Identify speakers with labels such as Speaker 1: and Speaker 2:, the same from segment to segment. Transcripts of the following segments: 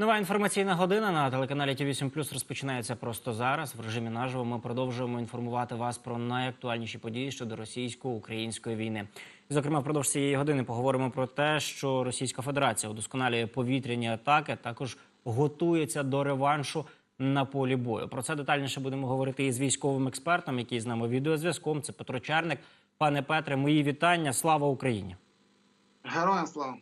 Speaker 1: Нова інформаційна година на телеканалі ТВ 7 розпочинається просто зараз. В режимі наживо ми продовжуємо інформувати вас про найактуальніші події щодо російсько-української війни. Зокрема, впродовж цієї години поговоримо про те, що Російська Федерація удосконалює повітряні атаки, також готується до реваншу на полі бою. Про це детальніше будемо говорити із військовим експертом, який з нами відеозв'язком. Це Петро Черник. Пане Петре, мої вітання. Слава Україні!
Speaker 2: Героям слава!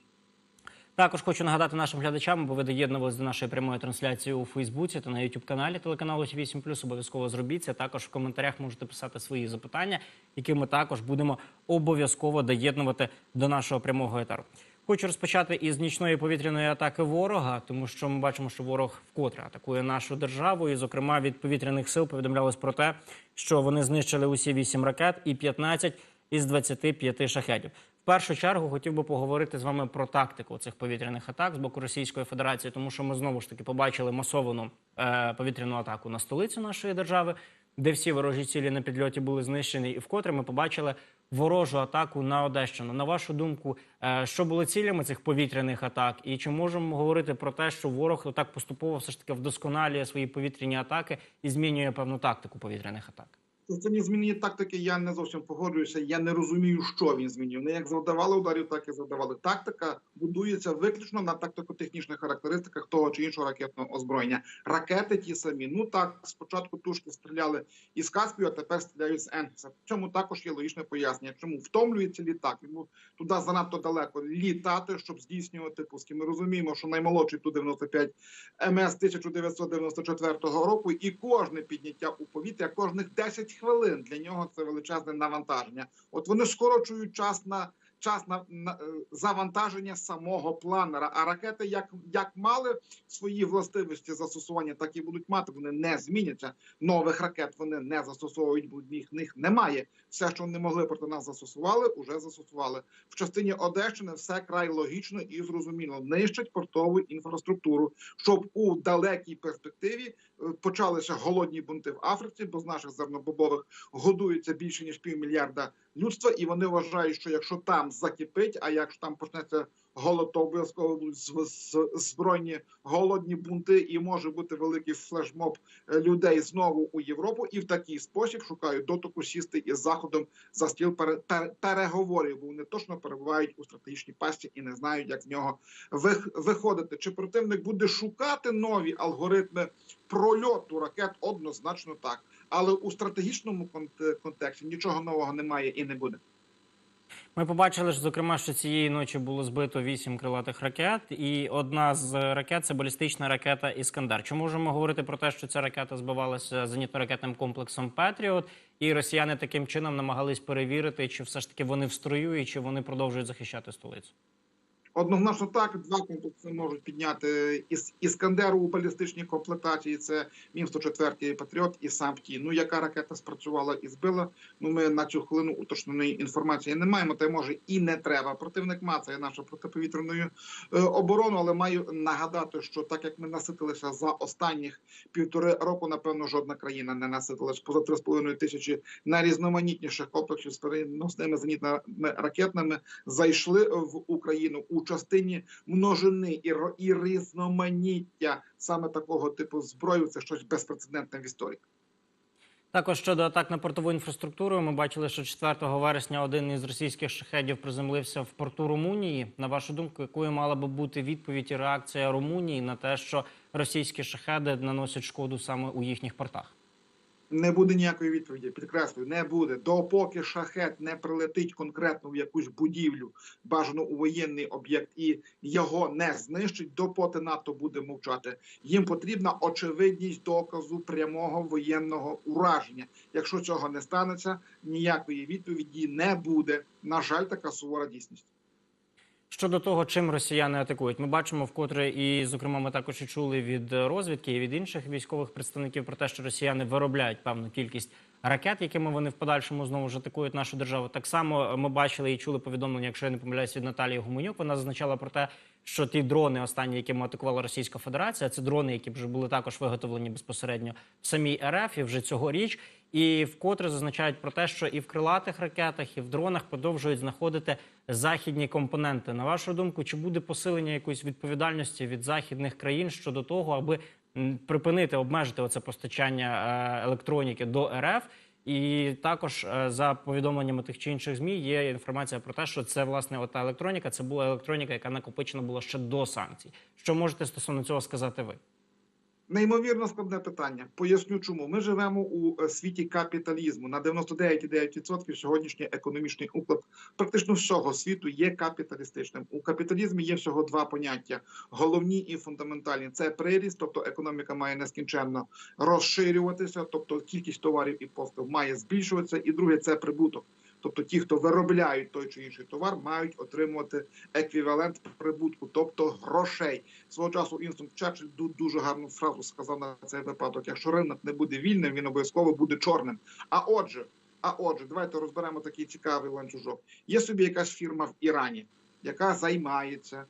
Speaker 1: Також хочу нагадати нашим глядачам, бо ви доєднувалися до нашої прямої трансляції у Фейсбуці та на youtube каналі телеканалу Ті 8 Обов'язково зробіть це. Також в коментарях можете писати свої запитання, які ми також будемо обов'язково доєднувати до нашого прямого етеру. Хочу розпочати із нічної повітряної атаки ворога, тому що ми бачимо, що ворог вкотре атакує нашу державу. І, зокрема, від повітряних сил повідомлялось про те, що вони знищили усі 8 ракет і 15 із 25 шахетів. Першу чергу хотів би поговорити з вами про тактику цих повітряних атак з боку Російської Федерації, тому що ми знову ж таки побачили масовану е, повітряну атаку на столицю нашої держави, де всі ворожі цілі на підльоті були знищені, і вкотре ми побачили ворожу атаку на Одещину. На вашу думку, е, що були цілями цих повітряних атак, і чи можемо говорити про те, що ворог отак поступово все ж таки вдосконалює свої повітряні атаки і змінює певну тактику повітряних атак?
Speaker 2: Це змінені тактики, я не зовсім погоджуюся. Я не розумію, що він змінює. Не як завдавали ударів, так і завдавали. Тактика будується виключно на тактико-технічних характеристиках того чи іншого ракетного озброєння. Ракети ті самі. Ну так, спочатку тушки стріляли із Каспію, а тепер стріляють з Енкса. Цьому також є логічне пояснення. Чому втомлюється літак? Йому туди занадто далеко літати, щоб здійснювати пуски. Ми розуміємо, що наймолодший ту 95 МС 1994 року, і кожне підняття у повітря, кожних 10 хвилин для нього це величезне навантаження. От вони скорочують час на час на, на е, завантаження самого планера. А ракети, як, як мали свої властивості застосування, так і будуть мати. Вони не зміняться. Нових ракет вони не застосовують, бо їх них немає. Все, що вони могли проти нас застосували, уже застосували в частині Одещини. Все край логічно і зрозуміло. Нищать портову інфраструктуру, щоб у далекій перспективі почалися голодні бунти в Африці, бо з наших зернобобових годується більше ніж півмільярда людства, і вони вважають, що якщо там закипить, а якщо там почнеться голод, то обов'язково будуть збройні голодні бунти, і може бути великий флешмоб е, людей знову у Європу, і в такий спосіб шукають дотику сісти із заходом за стіл пере- пере- переговорів, бо вони точно перебувають у стратегічній пасті і не знають, як з нього вих- виходити. Чи противник буде шукати нові алгоритми прольоту ракет? Однозначно так. Але у стратегічному конт- контексті нічого нового немає і не буде.
Speaker 1: Ми побачили ж, зокрема, що цієї ночі було збито вісім крилатих ракет, і одна з ракет це балістична ракета Іскандер. Чи можемо говорити про те, що ця ракета збивалася зенітно-ракетним комплексом Петріот, і росіяни таким чином намагались перевірити, чи все ж таки вони в строю, і чи вони продовжують захищати столицю?
Speaker 2: Однозначно так, два комплекси можуть підняти із іскандеру у балістичній комплектації. Це мін 104 Патріот і сам ті. Ну яка ракета спрацювала і збила? Ну ми на цю хвилину уточненої інформації не маємо. Та може і не треба. Противник мацає нашу протиповітряну е, оборону, але маю нагадати, що так як ми наситилися за останніх півтори року, напевно, жодна країна не наситилась поза 3,5 тисячі найрізноманітніших комплексів з переносними зенітними ракетними зайшли в Україну у частині множини і, і різноманіття саме такого типу зброї. Це щось безпрецедентне в історії.
Speaker 1: Також щодо атак на портову інфраструктуру, ми бачили, що 4 вересня один із російських шахедів приземлився в порту Румунії. На вашу думку, якою мала би бути відповідь і реакція Румунії на те, що російські шахеди наносять шкоду саме у їхніх портах?
Speaker 2: Не буде ніякої відповіді. Підкреслюю, не буде. Допоки шахет не прилетить конкретно в якусь будівлю, бажано у воєнний об'єкт, і його не знищить, допоки НАТО буде мовчати. Їм потрібна очевидність доказу прямого воєнного ураження. Якщо цього не станеться, ніякої відповіді не буде. На жаль, така сувора дійсність.
Speaker 1: Щодо того, чим росіяни атакують, ми бачимо вкотре, і зокрема, ми також і чули від розвідки і від інших військових представників про те, що росіяни виробляють певну кількість ракет, якими вони в подальшому знову ж атакують нашу державу. Так само ми бачили і чули повідомлення, якщо я не помиляюсь, від Наталії Гуменюк. Вона зазначала про те, що ті дрони, останні, якими атакувала Російська Федерація, це дрони, які вже були також виготовлені безпосередньо в самій РФ і вже цьогоріч. І вкотре зазначають про те, що і в крилатих ракетах, і в дронах продовжують знаходити західні компоненти. На вашу думку, чи буде посилення якоїсь відповідальності від західних країн щодо того, аби припинити обмежити оце постачання е, електроніки до РФ? І також е, за повідомленнями тих чи інших змі є інформація про те, що це власне ота електроніка. Це була електроніка, яка накопичена була ще до санкцій. Що можете стосовно цього сказати ви?
Speaker 2: Неймовірно складне питання. Поясню, чому ми живемо у е, світі капіталізму. На 99,9% сьогоднішній економічний уклад практично всього світу є капіталістичним. У капіталізмі є всього два поняття: головні і фундаментальні. Це приріст, тобто економіка має нескінченно розширюватися, тобто кількість товарів і послуг має збільшуватися. І друге це прибуток. Тобто ті, хто виробляють той чи інший товар, мають отримувати еквівалент прибутку, тобто грошей. Свого часу Інстон Черчилль дуже гарну фразу сказав на цей випадок: якщо ринок не буде вільним, він обов'язково буде чорним. А отже, а отже, давайте розберемо такий цікавий ланцюжок. Є собі якась фірма в Ірані, яка займається.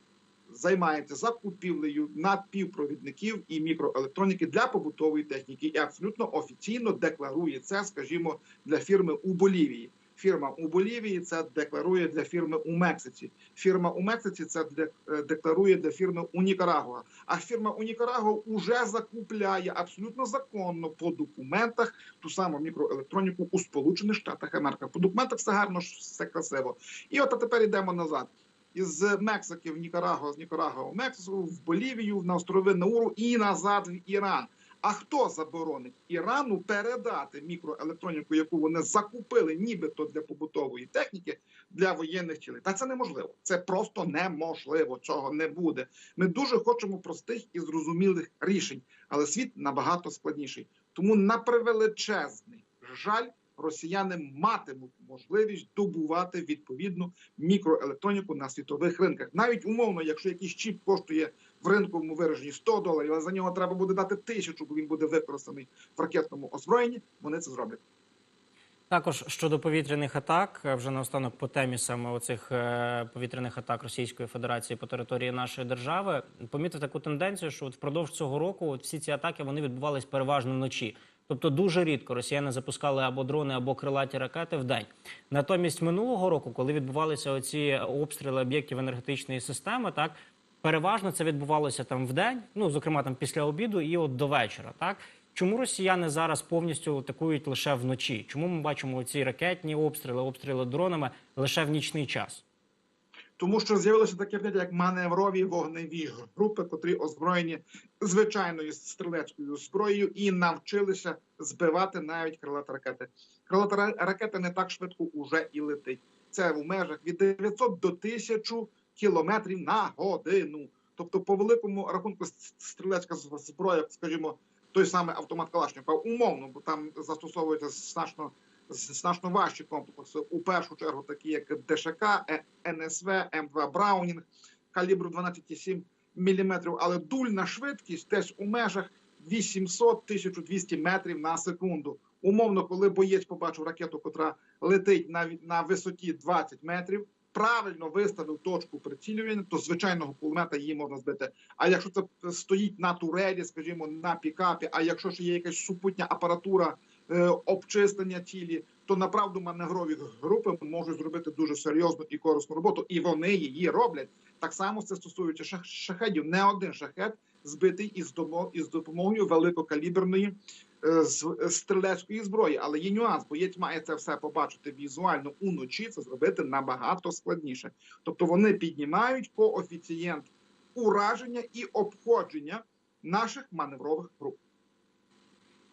Speaker 2: Займається закупівлею надпівпровідників і мікроелектроніки для побутової техніки і абсолютно офіційно декларує це, скажімо, для фірми у Болівії. Фірма у Болівії це декларує для фірми у Мексиці. Фірма у Мексиці це е, декларує для фірми у Нікарагуа. А фірма у Нікарагуа уже закупляє абсолютно законно по документах ту саму мікроелектроніку у Сполучених Штатах Америки. По документах все гарно все красиво. І от а тепер йдемо назад. Із Мексики в Нікарагуа, з Нікарагуа в Мексику, в Болівію, на острови Науру і назад в Іран. А хто заборонить Ірану передати мікроелектроніку, яку вони закупили, нібито для побутової техніки для воєнних цілей? Та це неможливо. Це просто неможливо. Цього не буде. Ми дуже хочемо простих і зрозумілих рішень, але світ набагато складніший. Тому на превеличезний жаль, росіяни матимуть можливість добувати відповідну мікроелектроніку на світових ринках. Навіть умовно, якщо якийсь чіп коштує в ринковому вираженні 100 доларів, але за нього треба буде дати тисячу, бо він буде використаний в ракетному озброєнні. Вони це зроблять.
Speaker 1: Також щодо повітряних атак, вже наостанок по темі саме оцих е, повітряних атак Російської Федерації по території нашої держави, помітив таку тенденцію, що от впродовж цього року от всі ці атаки вони відбувались переважно вночі. Тобто дуже рідко росіяни запускали або дрони, або крилаті ракети в день. Натомість минулого року, коли відбувалися оці обстріли об'єктів енергетичної системи, так переважно це відбувалося там в день, ну зокрема там після обіду і от до вечора. Так чому росіяни зараз повністю атакують лише вночі? Чому ми бачимо ці ракетні обстріли, обстріли дронами лише в нічний час?
Speaker 2: Тому що з'явилося таке поняття, як маневрові вогневі групи, котрі озброєні звичайною стрілецькою зброєю і навчилися збивати навіть крилаті ракети. Крилата ра- ракета не так швидко уже і летить. Це в межах від 900 до 1000 кілометрів на годину. Тобто, по великому рахунку, стрілецька зброя, скажімо, той самий автомат Калашникова, умовно, бо там застосовується значно значно важчі комплекси. У першу чергу, такі як ДШК, Е- НСВ, М2 Браунінг, калібру 12,7 мм, але дульна швидкість десь у межах 800-1200 метрів на секунду. Умовно, коли боєць побачив ракету, котра летить на, на висоті 20 метрів, правильно виставив точку прицілювання, то звичайного кулемета її можна збити. А якщо це стоїть на турелі, скажімо, на пікапі, а якщо ще є якась супутня апаратура е, обчислення цілі, то направду маневрові групи можуть зробити дуже серйозну і корисну роботу, і вони її роблять. Так само це стосується шах- шахедів. Не один шахет збитий із із допомогою великокаліберної е, е, стрілецької зброї. Але є нюанс, боєць має це все побачити візуально уночі. Це зробити набагато складніше. Тобто вони піднімають коефіцієнт ураження і обходження наших маневрових груп.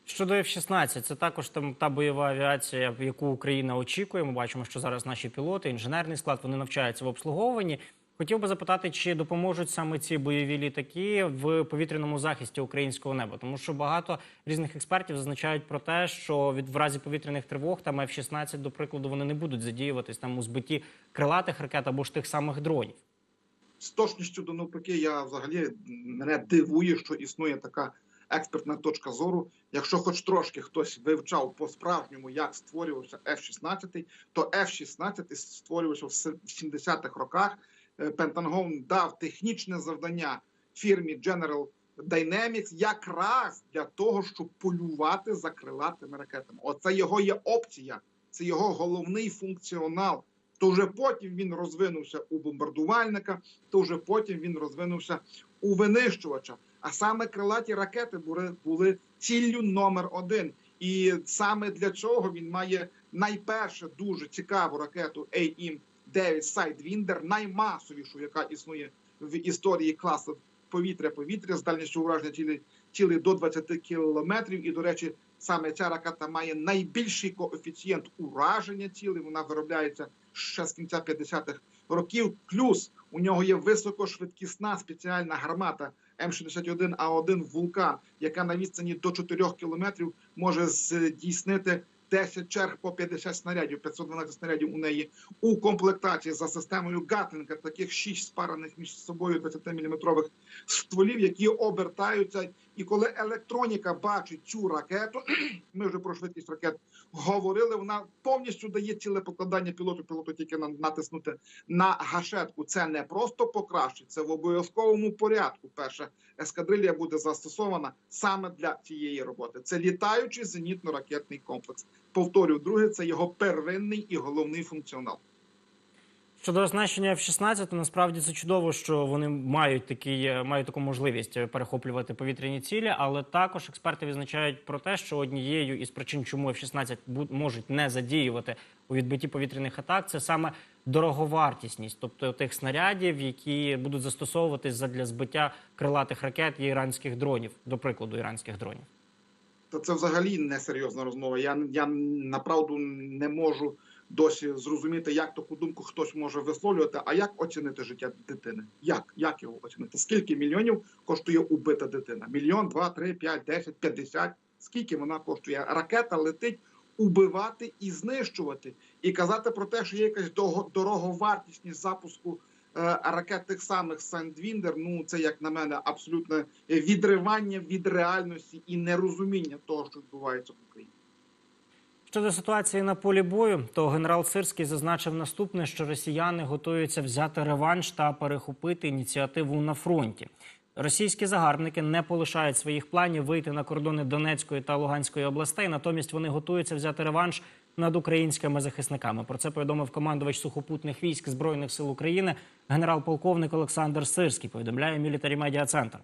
Speaker 1: Щодо F-16, це також там та бойова авіація, яку Україна очікує. Ми бачимо, що зараз наші пілоти, інженерний склад, вони навчаються в обслуговуванні. Хотів би запитати, чи допоможуть саме ці бойові літаки в повітряному захисті українського неба, тому що багато різних експертів зазначають про те, що від в разі повітряних тривог там F-16, до прикладу, вони не будуть задіюватись там у збитті крилатих ракет або ж тих самих дронів.
Speaker 2: з точністю до навпаки, я взагалі мене дивує, що існує така експертна точка зору. Якщо хоч трошки хтось вивчав по-справжньому, як створювався F-16, то F-16 створювався в 70-х роках. Е, Пентагон дав технічне завдання фірмі General Dynamics якраз для того, щоб полювати за крилатими ракетами. Оце його є опція, це його головний функціонал. То вже потім він розвинувся у бомбардувальника, то вже потім він розвинувся у винищувача. А саме крилаті ракети були, були ціллю номер один. І саме для цього він має найперше дуже цікаву ракету AIM 9 Sidewinder, наймасовішу, яка існує в історії класу повітря-повітря з дальністю ураження цілі, цілі до 20 кілометрів. І, до речі, саме ця ракета має найбільший коефіцієнт ураження цілей. Вона виробляється ще з кінця 50-х років. Плюс у нього є високошвидкісна спеціальна гармата М61А1 Вулкан, яка на відстані до 4 кілометрів може здійснити 10 черг по 50 снарядів, 512 снарядів у неї у комплектації за системою Гатлінга, таких 6 спараних між собою 20-мм стволів, які обертаються. І коли електроніка бачить цю ракету, ми вже про швидкість ракет говорили. Вона повністю дає ціле покладання пілоту. Пілоту тільки на- натиснути на гашетку. Це не просто покращить, це в обов'язковому порядку. Перша ескадрилія буде застосована саме для цієї роботи. Це літаючий зенітно-ракетний комплекс. Повторюю, друге, це його первинний і головний функціонал.
Speaker 1: Щодо оснащення F-16, то насправді це чудово, що вони мають такий, е, мають таку можливість перехоплювати повітряні цілі, але також експерти відзначають про те, що однією із причин, чому F-16 бу- можуть не задіювати у відбитті повітряних атак, це саме дороговартісність, тобто тих снарядів, які будуть застосовуватись задля збиття крилатих ракет і іранських дронів, до прикладу, іранських дронів.
Speaker 2: Та це взагалі не серйозна розмова. Я, я направду не можу досі зрозуміти, як таку думку хтось може висловлювати. А як оцінити життя дитини? Як? Як його оцінити? Скільки мільйонів коштує убита дитина? Мільйон, два, три, п'ять, десять, п'ятдесят. Скільки вона коштує? Ракета летить убивати і знищувати, і казати про те, що є якась дороговартісність запуску е, ракет тих самих Сандвіндер. Ну це як на мене абсолютне відривання від реальності і нерозуміння того, що відбувається в Україні.
Speaker 1: Щодо ситуації на полі бою, то генерал Сирський зазначив наступне, що росіяни готуються взяти реванш та перехопити ініціативу на фронті. Російські загарбники не полишають своїх планів вийти на кордони Донецької та Луганської областей. Натомість вони готуються взяти реванш над українськими захисниками. Про це повідомив командувач сухопутних військ збройних сил України генерал-полковник Олександр Сирський. Повідомляє Мілітарі Медіа Центр.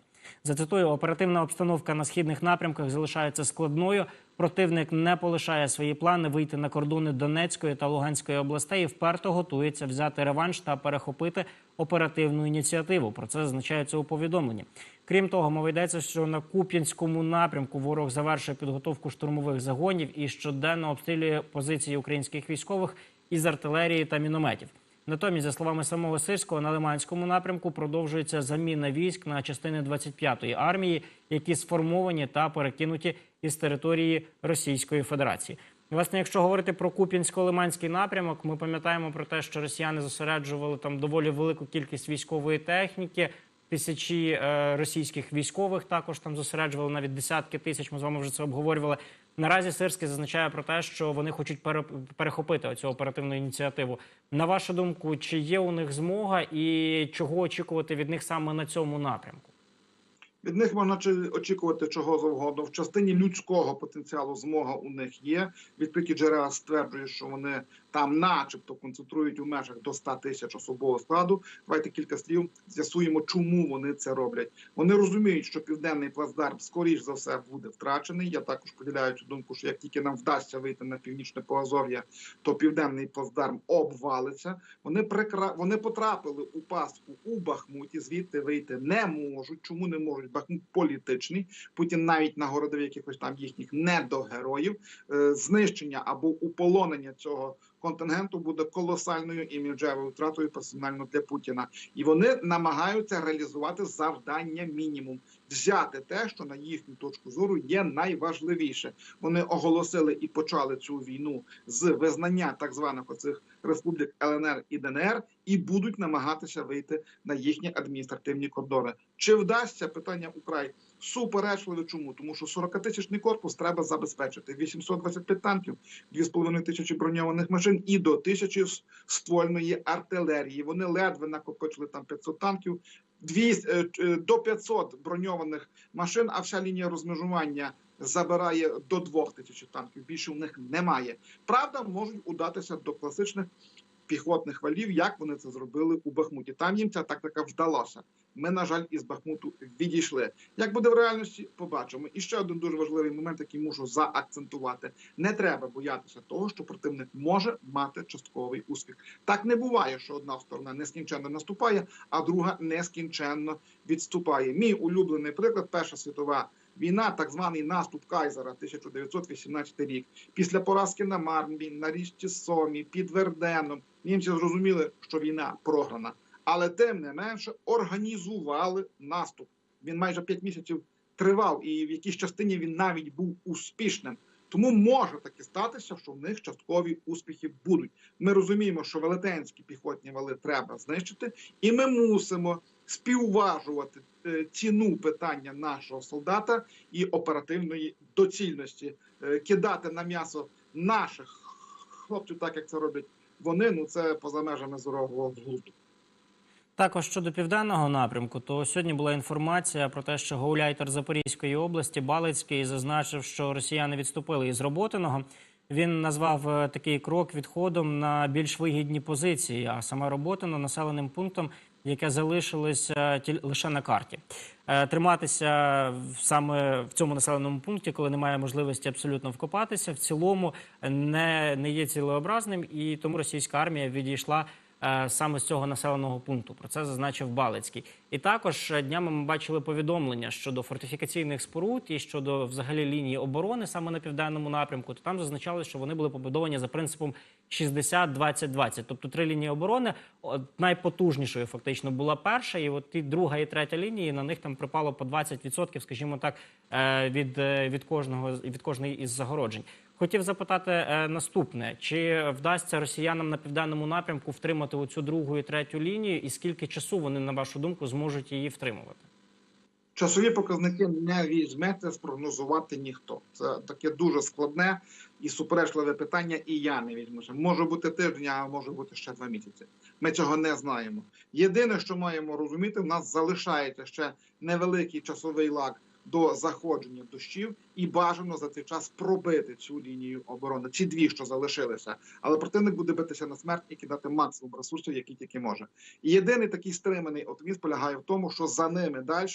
Speaker 1: Зацитую, оперативна обстановка на східних напрямках залишається складною. Противник не полишає свої плани вийти на кордони Донецької та Луганської областей і вперто готується взяти реванш та перехопити оперативну ініціативу. Про це зазначається у повідомленні. Крім того, мова йдеться, що на Куп'янському напрямку ворог завершує підготовку штурмових загонів і щоденно обстрілює позиції українських військових із артилерії та мінометів. Натомість, за словами самого Сирського, на Лиманському напрямку продовжується заміна військ на частини 25-ї армії, які сформовані та перекинуті із території Російської Федерації. Власне, якщо говорити про Куп'янсько-Лиманський напрямок, ми пам'ятаємо про те, що росіяни зосереджували там доволі велику кількість військової техніки. Тисячі е, російських військових також там зосереджували навіть десятки тисяч. Ми з вами вже це обговорювали. Наразі Сирський зазначає про те, що вони хочуть пере- перехопити оцю оперативну ініціативу. На вашу думку, чи є у них змога і чого очікувати від них саме на цьому напрямку?
Speaker 2: Від них можна очікувати чого завгодно. В частині людського потенціалу змога у них є. Відкриті джерела стверджують, що вони там, начебто, концентрують у межах до 100 тисяч особового складу. Давайте кілька слів з'ясуємо, чому вони це роблять. Вони розуміють, що південний плацдарм скоріш за все буде втрачений. Я також поділяю цю думку, що як тільки нам вдасться вийти на північне Поазов'я, то південний плацдарм обвалиться. Вони прикра... вони потрапили у пастку у Бахмуті. Звідти вийти не можуть. Чому не можуть? Бахмут політичний. Путін навіть нагородив якихось там їхніх недогероїв. Е, Знищення або уполонення цього контингенту буде колосальною іміджевою втратою персонально для Путіна, і вони намагаються реалізувати завдання мінімум взяти те, що на їхню точку зору є найважливіше. Вони оголосили і почали цю війну з визнання так званих оцих республік ЛНР і ДНР, і будуть намагатися вийти на їхні адміністративні кордони. Чи вдасться питання украй суперечливе? Чому тому, що 40-тисячний корпус треба забезпечити 825 танків, 2,5 тисячі броньованих машин і до тисячі ствольної артилерії. Вони ледве накопичили там 500 танків. 200, е, е, до 500 броньованих машин, а вся лінія розмежування забирає до 2000 танків. Більше у них немає. Правда, можуть удатися до класичних піхотних валів, як вони це зробили у Бахмуті. Там їм ця тактика вдалася. Ми, на жаль, із Бахмуту відійшли. Як буде в реальності, побачимо. І ще один дуже важливий момент, який мушу заакцентувати: не треба боятися того, що противник може мати частковий успіх. Так не буває, що одна сторона нескінченно наступає, а друга нескінченно відступає. Мій улюблений приклад Перша світова. Війна, так званий наступ Кайзера, 1918 рік. Після поразки на Марнбі, на річці Сомі, під Верденом, німці зрозуміли, що війна програна, але тим не менше організували наступ. Він майже 5 місяців тривав, і в якійсь частині він навіть був успішним. Тому може таки статися, що в них часткові успіхи будуть. Ми розуміємо, що велетенські піхотні вали треба знищити, і ми мусимо співважувати е, ціну питання нашого солдата і оперативної доцільності. Е, Кидати на м'ясо наших хлопців, так як це роблять вони. Ну це поза межами здорового глузду.
Speaker 1: Також щодо південного напрямку, то сьогодні була інформація про те, що гауляйтер Запорізької області Балицький зазначив, що росіяни відступили із Роботиного. Він назвав е, такий крок відходом на більш вигідні позиції, а саме на населеним пунктом, яке залишилося тіль- лише на карті. Е, Триматися саме в цьому населеному пункті, коли немає можливості абсолютно вкопатися, в цілому не, не є цілеобразним, і тому російська армія відійшла е, саме з цього населеного пункту. Про це зазначив Балицький. І також е, днями ми бачили повідомлення щодо фортифікаційних споруд і щодо взагалі лінії оборони саме на південному напрямку. То там зазначали, що вони були побудовані за принципом 60-20-20. Тобто три лінії оборони от, найпотужнішою фактично була перша, і от і друга і третя лінії на них там припало по 20%, скажімо так, е, від, е, від кожного від кожної із загороджень. Хотів запитати е, наступне: чи вдасться росіянам на південному напрямку втримати оцю другу і третю лінію, і скільки часу вони, на вашу думку, зможуть її втримувати?
Speaker 2: Часові показники не візьмете спрогнозувати ніхто. Це таке дуже складне і суперечливе питання, і я не візьмуся. Може бути тиждень, а може бути ще два місяці. Ми цього не знаємо. Єдине, що маємо розуміти, в нас залишається ще невеликий часовий лаг до заходження дощів, і бажано за цей час пробити цю лінію оборони. Ці дві, що залишилися, але противник буде битися на смерть і кидати максимум ресурсів, які тільки може. І єдиний такий стриманий оптимізм полягає в тому, що за ними далі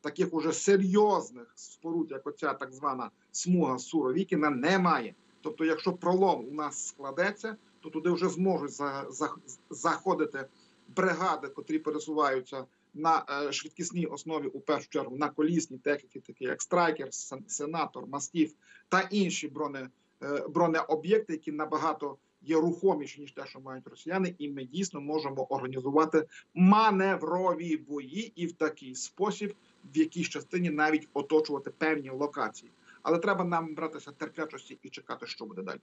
Speaker 2: таких уже серйозних споруд, як оця так звана смуга Суровікіна, немає. Тобто, якщо пролом у нас складеться, то туди вже зможуть за, за, заходити бригади, котрі пересуваються на е, швидкісній основі, у першу чергу на колісній техніці, такі як страйкер, сенатор, мастів та інші броне, е, бронеоб'єкти, які набагато є рухоміші ніж те, що мають росіяни, і ми дійсно можемо організувати маневрові бої і в такий спосіб, в якійсь частині навіть оточувати певні локації. Але треба нам братися терплячості і чекати, що буде далі.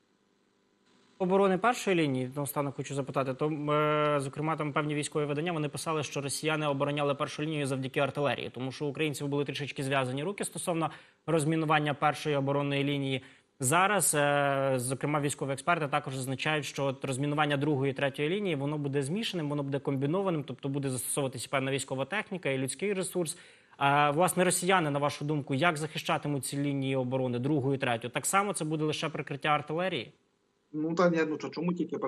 Speaker 1: Оборони першої лінії наостанок хочу запитати. То е, зокрема там певні військові видання вони писали, що росіяни обороняли першу лінію завдяки артилерії, тому що українців були трішечки зв'язані руки стосовно розмінування першої оборонної лінії. Зараз, е, зокрема, військові експерти також зазначають, що от розмінування другої третьої лінії воно буде змішаним, воно буде комбінованим, тобто буде застосовуватися певна військова техніка і людський ресурс. А власне, росіяни, на вашу думку, як захищатимуть ці лінії оборони другу і третю? Так само це буде лише прикриття артилерії.
Speaker 2: Ну та я ну чому тільки е,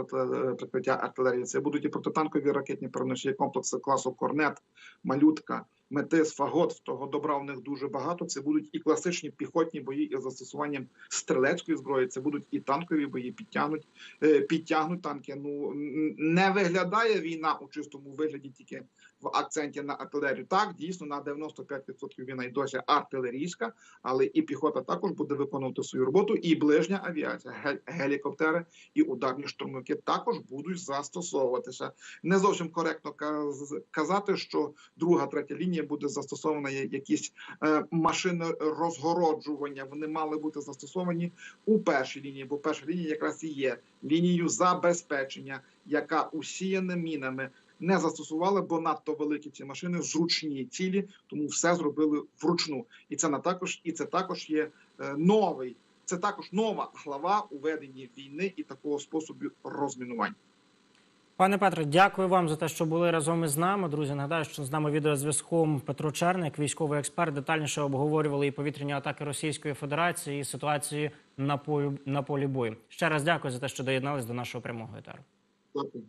Speaker 2: прикриття артилерії? Це будуть і протитанкові ракетні переносні комплекси класу Корнет, Малютка, Метис, Фагот. Того добра у них дуже багато. Це будуть і класичні піхотні бої із застосуванням стрілецької зброї. Це будуть і танкові бої, підтягнуть, е, підтягнуть танки. Ну не виглядає війна у чистому вигляді тільки в акценті на артилерію. Так, дійсно, на 95% війна й досі артилерійська, але і піхота також буде виконувати свою роботу, і ближня авіація, ге- гелікоптери і ударні штурмовики також будуть застосовуватися. Не зовсім коректно казати, що друга, третя лінія буде застосована якісь е, машини розгороджування. Вони мали бути застосовані у першій лінії, бо перша лінія якраз і є лінією забезпечення, яка усіяна мінами. Не застосували, бо надто великі ці машини зручні цілі, тому все зробили вручну. І це на також, і це також є е, новий. Це також нова глава у веденні війни і такого способу розмінування.
Speaker 1: Пане Петре, дякую вам за те, що були разом із нами. Друзі, нагадаю, що з нами відеозв'язком Петро Черник, військовий експерт, детальніше обговорювали і повітряні атаки Російської Федерації, і ситуацію на полі на полі бою. Ще раз дякую за те, що доєднались до нашого прямого етеру.
Speaker 2: Дякую.